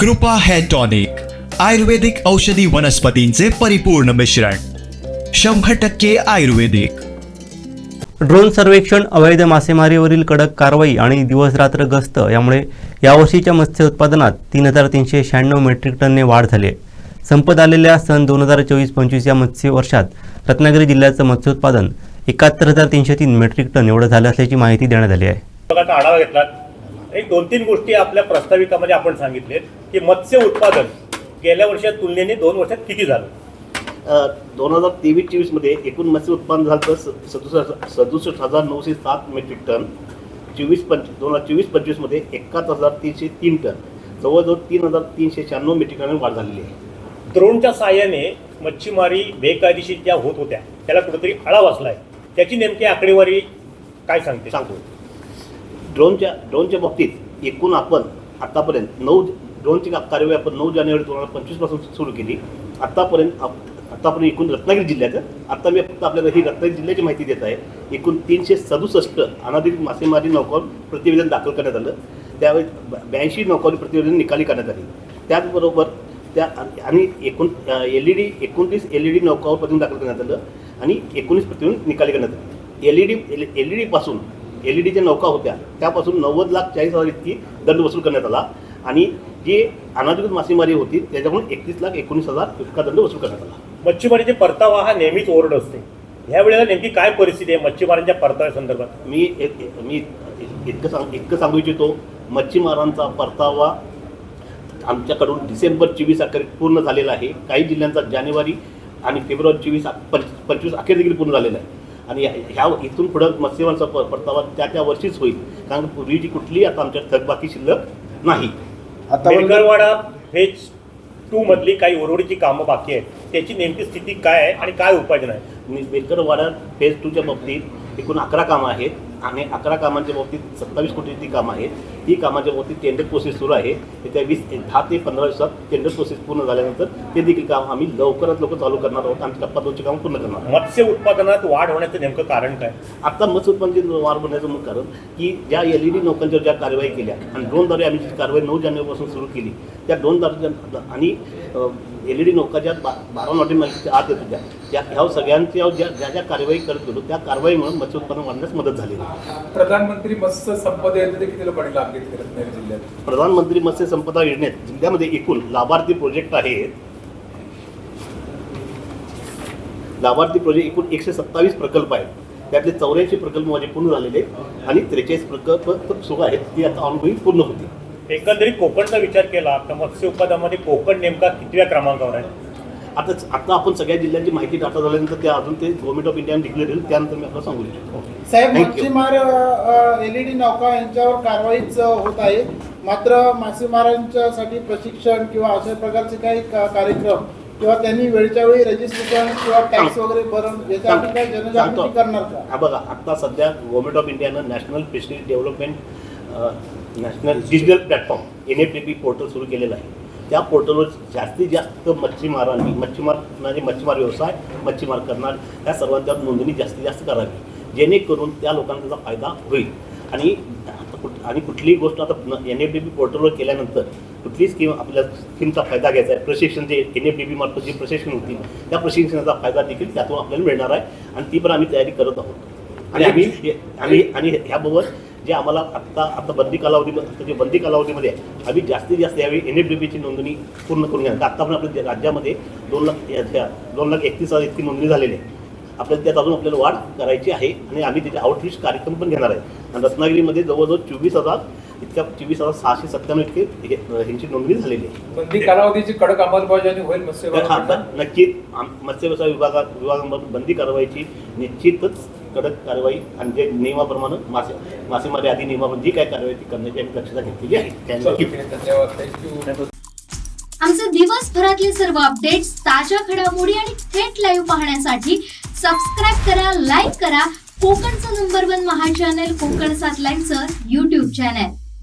कृपा hair tonic आयुर्वेदिक औषधी वनस्पतींचे परिपूर्ण मिश्रण शंभर टक्के आयुर्वेदिक. ड्रोन सर्वेक्षण अवैध मासेमारीवरील कडक कारवाई आणि दिवसरात्र गस्त यामुळे यावर्षीच्या मत्स्य उत्पादनात तीन हजार तीनशे शहाण्णव मेट्रिक टनने वाढ झाली आहे. संपत आलेल्या सन दोन हजार चोवीस पंचवीस या मत्स्य वर्षात रत्नागिरी जिल्ह्याचं मत्स्य उत्पादन एकाहत्तर हजार तीनशे तीन मेट्रिक टन एवढं झालं असल्याची माहिती देण्यात आली आहे. विभागाचा आढावा घेतला एक दोन तीन गोष्टी आपल्या प्रस्ताविकामध्ये आपण सांगितले की मत्स्य उत्पादन गेल्या वर्षात तुलनेने दोन वर्षात किती झालं? दोन हजार तेवीस चोवीसमध्ये एकूण मत्स्य उत्पादन झालं सदुसष्ट सदुसष्ट हजार नऊशे सात मेट्रिक टन चोवीस पंच दोन हजार चोवीस पंचवीसमध्ये एकाहत्तर हजार तीनशे तीन टन. जवळजवळ तीन हजार तीनशे शहाण्णव मेट्रिक टन वाढ झालेली आहे. ड्रोनच्या साहाय्याने मच्छीमारी बेकायदेशीर ज्या होत होत्या. त्याला कुठेतरी आळा बसलाय. त्याची नेमकी आकडेवारी काय सांगते? सांगतो. ड्रोनच्या ड्रोनच्या बाबतीत एकूण आपण आतापर्यंत नऊ ड्रोनची कार्यवाही आपण नऊ जानेवारी दोन हजार पंचवीसपासून सुरू केली. आत्तापर्यंत आप- आत्तापर्यंत एकूण रत्नागिरी जिल्ह्याचं आत्ता मी फक्त आपल्याला ही रत्नागिरी जिल्ह्याची माहिती देत आहे. एकूण तीनशे सदुसष्ट अनाधिकृत मासेमारी नौकावर प्रतिवेदन दाखल करण्यात आलं. त्यावेळी ब्याऐंशी नौकावरी प्रतिवेदन निकाली करण्यात आली. त्याचबरोबर त्या आणि एकूण एल ई डी एकोणतीस एल ई डी नौकावर प्रतिवेदन दाखल करण्यात आलं आणि एकोणीस प्रतिवेदन निकाली करण्यात आलं. L E D L E डीपासून L E डीच्या नौका होत्या त्यापासून नव्वद लाख चाळीस हजार इतकी दंड वसूल करण्यात आला. आणि जी अनाधिकृत मासेमारी होती त्याच्याकडून एकतीस लाख एकोणीस हजार इतका दंड वसूल करण्यात आला. मच्छीमारीचे परतावा हा नेहमीच ओरड असते. ह्या वेळेला नेमकी काय परिस्थिती आहे मच्छीमारांच्या परताव्या संदर्भात? मी एक- मी इतकं सांग इतकं सांगू इच्छितो मच्छीमारांचा परतावा आमच्याकडून डिसेंबर चोवीस अखेर पूर्ण झालेला आहे. काही जिल्ह्यांचा जानेवारी आणि फेब्रुवारी चोवीस पंच पंचवीस अखेर देखील पूर्ण झालेला आहे. आणि ह्या ह्या- इथून पुढं मत्स्यमारांचा प- परतावा त्या त्या वर्षीच होईल. कारण पूर्वीची कुठलीही आता आमच्या थकबाकी शिल्लक नाही. बेलगरवाडा फेज टू मधली काही उर्वरितची कामं बाकी आहेत. त्याची नेमकी स्थिती काय आहे आणि काय उपाययोजना आहे आणि बेलकरवाडा फेज टूच्या बाबतीत एकूण अकरा कामं आहेत. आणि अकरा कामांच्या बाबतीत सत्तावीस कोटीची कामं आहेत. ही कामाच्या बाबतीत टेंडर प्रोसेस सुरू आहे. येत्या वीस दहा ते पंधरा दिवसात टेंडर प्रोसेस पूर्ण झाल्यानंतर ते देखील काम आम्ही लवकरात लवकर चालू करणार आहोत. आणि टप्पा दोनची कामं पूर्ण करणार आहोत. मत्स्य उत्पादनात वाढ होण्याचं नेमकं कारण काय? आता मत्स्य उत्पादन वाढ होण्याचं मुख्य कारण की ज्या एल ई डी नौकांच्या ज्या कारवाई केल्या आणि ड्रोनद्वारे आम्ही जी कारवाई नऊ जानेवारीपासून सुरू केली त्या ड्रोनद्वारे आणि एल ई डी नौका ज्या बारा नॉटी मालकीच्या आत येत होत्या त्या ह्या सगळ्यांच्या ज्या ज्या ज्या कारवाई करत गेलो त्या कारवाईमुळे मत्स्य उत्पादन वाढण्यास मदत आहे प्रधानमंत्री मत्स्य संपदा योजनेचे किती लोकांनी लाभ घेतले रत्नागिरी जिल्ह्यात? प्रधानमंत्री मत्स्य संपदा योजनेत जिल्ह्यामध्ये एकूण लाभार्थी प्रोजेक्ट आहेत. लाभार्थी प्रोजेक्ट एकूण एकशे सत्तावीस प्रकल्प आहेत. त्यातले चौऱ्याऐंशी प्रकल्प माझे पूर्ण झालेले आणि त्रेचाळीस प्रकल्प सुरू आहेत. ती आता ऑनगोईंग पूर्ण होती एकंदरीत कोकणचा विचार केला तर मत्स्य उत्पादनामध्ये कोकण नेमका कितव्या क्रमांकावर आहे? आता आता आपण सगळ्या जिल्ह्यांची माहिती डाटा झाल्यानंतर त्या अजून ते गव्हर्नमेंट ऑफ इंडियाने डिक्लेअर केलं त्यानंतर मी आपल्याला सांगू इच्छितो. साहेब Thank you. मच्छीमार एल ई डी नौका यांच्यावर कारवाईच होत आहे. मात्र मासेमारांच्यासाठी प्रशिक्षण किंवा अशा प्रकारचे काही कार्यक्रम किंवा त्यांनी वेळच्या वेळी रजिस्ट्रेशन किंवा टॅक्स वगैरे भरून याच्यासाठी काही जनजागृती. करणार का? हा बघा आता सध्या गव्हर्नमेंट ऑफ इंडियानं national fishery development national digital platform N F D P portal सुरू केलेलं आहे. त्या पोर्टलवर जास्तीत जास्त मच्छीमारांनी मच्छीमार म्हणजे मच्छीमार व्यवसाय मच्छीमार करणार ह्या सर्वांच्या नोंदणी जास्तीत जास्त करावी. जेणेकरून त्या लोकांना त्याचा फायदा होईल. आणि आणि कुठलीही गोष्ट आता एन एफ डी पी पोर्टलवर केल्यानंतर कुठलीही स्कीम आपल्या स्कीमचा फायदा घ्यायचा आहे. प्रशिक्षण जे एन एफ डी पी मार्फत जे प्रशिक्षण होतील त्या प्रशिक्षणाचा फायदा देखील त्यातून आपल्याला मिळणार आहे. आणि ती पण आम्ही तयारी करत आहोत. आणि आम्ही आम्ही आणि ह्याबाबत जे आम्हाला आत्ता आता बंदी कालावधी आता जे बंदी कालावधीमध्ये आहे आम्ही जास्तीत जास्त यावेळी एन एफ डी पीची नोंदणी पूर्ण करून घेणार आत्ता पण आपल्या राज्यामध्ये दोन लाख दोन लाख एकतीस हजार इतकी नोंदणी झालेली आहे. आपल्याला त्यात अजून आपल्याला वाढ करायची आहे आणि आम्ही त्याचे आउटरीच कार्यक्रम पण घेणार आहे. आणि रत्नागिरीमध्ये जवळजवळ चोवीस हजार इतक्या चोवीस हजार सहाशे सत्त्याण्णव इतके ह्यांची नोंदणी झालेली आहे. बंदी कालावधीची कडक अंमलबजावणी होईल मत्स्य आता. नक्कीच. आम- मत्स्य व्यवसाय विभागात विभागामधून बंदी कारवाईची निश्चितच कडक कारवाई आणि जे नियमाप्रमाणे मासे मासेमारी आदी नियमाप्रमाणे जी काय कारवाई ती करण्याची आम्ही दक्षता घेतलेली आहे. आमचे दिवसभरातले सर्व अपडेट्स ताज्या घडामोडी आणि थेट लाईव्ह पाहण्यासाठी सबस्क्राईब करा लाईक करा. कोकणचं number one Maha channel Konkan सात लाईव्हचं युट्यूब चॅनल